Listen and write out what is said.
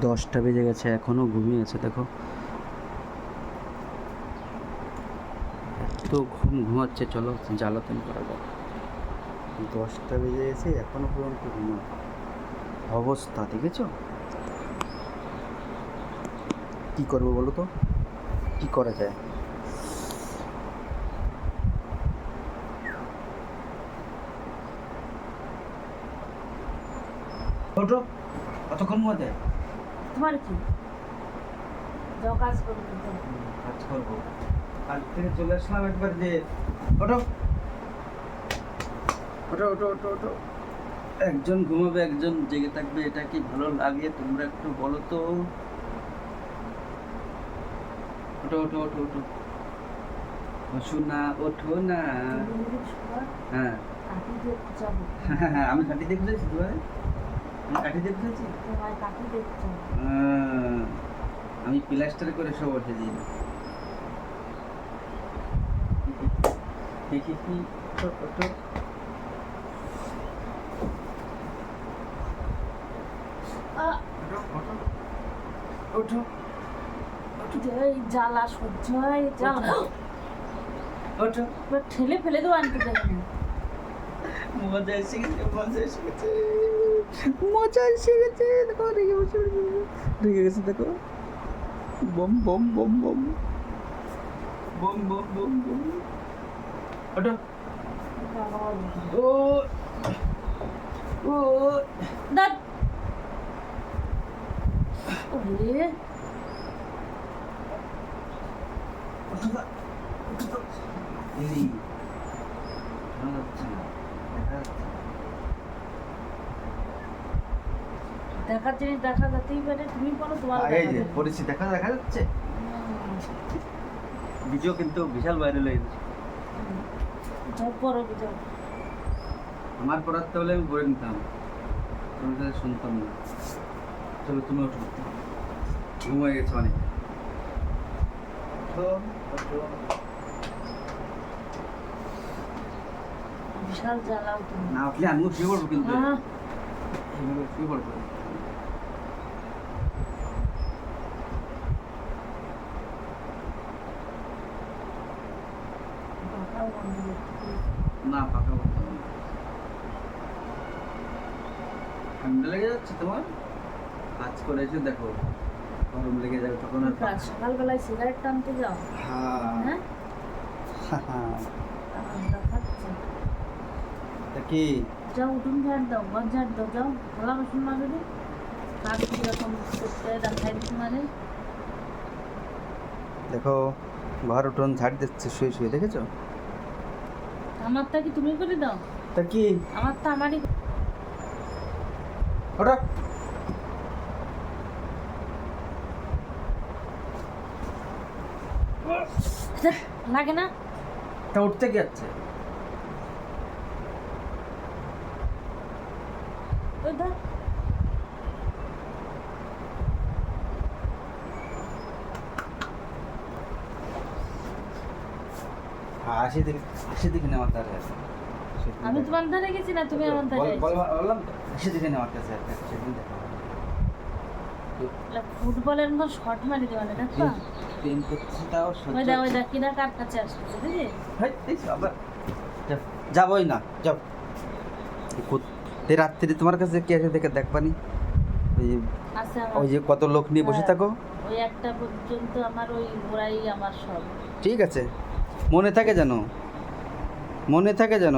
দশটা বেজে গেছে, এখনও ঘুমিয়ে আছে, দেখো। এত ঘুম ঘুমাচ্ছে, চলো জ্বালাতন করা যাক। দশটা বেজে গেছে, এখনও পর্যন্ত ঘুমায় অবস্থা, দেখেছ? কি করব বলো তো? কি করা যায়? ওঠো। কতক্ষণ ঘুমাতে তোমার কি? যাও কাজ কাজ করব। কাল থেকে চলে আসলাম একবার যে একজন ঘুমাবে একজন জেগে থাকবে এটা কি ভালো লাগে? তোমরা একটু বলো তো। ওঠো ওঠো ওঠো ওঠো। ওঠো না ওঠো না। হ্যাঁ। দেখতে যাব। হ্যাঁ আমি কাঠি দেখতে তোমার। হ্যাঁ, আমি প্লাস্টার করে সব উঠে দিই। ওঠো জ্বালা জ্বালা। ওঠো। ঠেলে ফেলে দেবো আনতে মজা এসে গেছে মজা এসে গেছে। মজা এসে গেছে দেখো রেগে বসে রেগে গেছে দেখো বম বম বম বম বম বম বম বম ওঠো ও ও দাদ ওরে। এই, না, দেখা যাচ্ছে না। দেখার জিনিস দেখা যেতেই পারে তুমি বলো তোমার এই যে পড়েছি দেখা দেখা যাচ্ছে? ভিডিও কিন্তু বিশাল ভাইরাল হয়ে গেছে। পরো যাও আমার পড়াতে হলে আমি পড়ে নিতাম তুমি তাহলে শুনতাম না। চলো তুমি ওঠো ঘুমাই গেছো অনেক। বিশাল জ্বালাও তুমি। না উঠলে আমিও শুয়ে পড়ব কিন্তু। এইভাবে শুয়ে পড়ব। না পাকা হবে ঠান্ডা লেগে যাচ্ছে তোমার? কাজ করে এসে দেখো। গরম লেগে যাবে তখন আর সকালবেলায় সিগারেট টানতে যাও। হ্যাঁ। হ্যাঁ? কি? যাও উঠুন ঝাড় দাও ঘর ঝাড় দাও যাও। থালা বাসন কাজ কীরকম করতে দেখাই দিতে মানে। দেখো ঘর উঠোন ঝাড় দিচ্ছে শুয়ে শুয়ে দেখেছ? আমারটা কি তুমি করে দাও। তা কি? আমার তো আমারই ওটা লাগে না? তা উঠতে কি আছে? ওই হাসি দিকে হাসি দিকে নেওয়ার ধারে আছে। আমি তোমার ধারে গেছি না তুমি আমার ধারে বল- আইছো? বল- বললাম হাসি দিকে নেওয়ার কাছে আছে সেদিন দেখা। ফুটবলের মতো শট মারি দেওয়া না দেখো প্রেম করছি তাও ওই দেখ ওই দেখ কিনা কার কাছে আসছে বুঝলি হেই, যা, যাবোই না যাও। রাত্রি তোমার কাছে কে আছে দেখে দেখবানি? ওই যে- ওই যে কত লোক নিয়ে বসে হ্যাঁ। থাকো। ওই একটা পর্যন্ত আমার ওই ঘোড়াই আমার সব। ঠিক আছে। মনে থাকে যেন? মনে থাকে যেন?